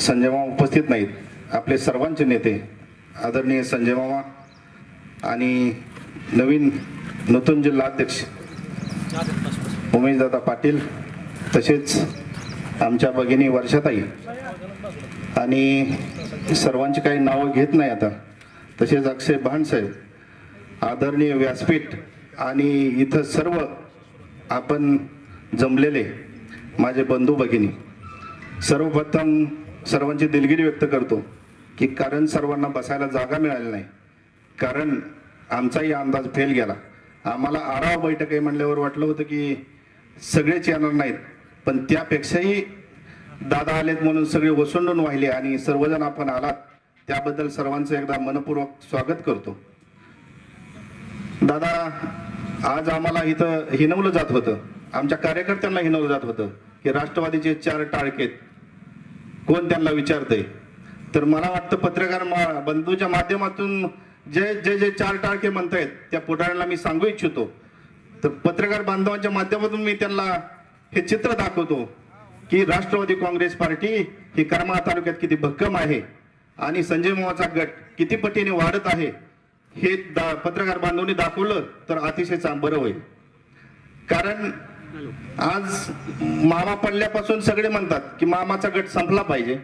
संजय उपस्थित नाहीत. आपले सर्वांचे नेते आदरणीय संजयमामा आणि नवीन नूतन जिल्हाध्यक्ष उमेशदादा पाटील तसेच आमच्या भगिनी वर्षाताई आणि सर्वांची काही नावं घेत नाही आता. तसेच अक्षय भानसाहेब आदरणीय व्यासपीठ आणि इथं सर्व आपण जमलेले माझे बंधू भगिनी सर्वप्रथम सर्वांची दिलगिरी व्यक्त करतो की कारण सर्वांना बसायला जागा मिळाली नाही. कारण आमचाही अंदाज फेल गेला. आम्हाला आढावा बैठक आहे म्हणल्यावर वाटलं होतं की सगळेच येणार नाहीत. पण त्यापेक्षाही दादा आलेत म्हणून सगळे ओसंडून वाहिले आणि सर्वजण आपण आलात त्याबद्दल सर्वांचं एकदा मनपूर्वक स्वागत करतो. दादा आज आम्हाला इथं हिनवलं जात होतं. आमच्या कार्यकर्त्यांना हिनवलं जात होतं की राष्ट्रवादीचे चार टाळकेत कोण त्यांना विचारते? तर मला वाटतं पत्रकार मा- बंधूच्या माध्यमातून जे जे जे चार टाळके म्हणतायत त्या पुढाऱ्यांना मी सांगू इच्छितो. तर पत्रकार बांधवांच्या माध्यमातून मी त्यांना हे चित्र दाखवतो की राष्ट्रवादी काँग्रेस पार्टी ही करमाळा तालुक्यात किती भक्कम आहे आणि संजय मोहाचा गट किती पटीने वाढत आहे हे दा- पत्रकार बांधवांनी दाखवलं तर अतिशय चांग- बरं होईल. कारण आज मामा पडल्यापासून सगळे म्हणतात की मामाचा गट संपला पाहिजे.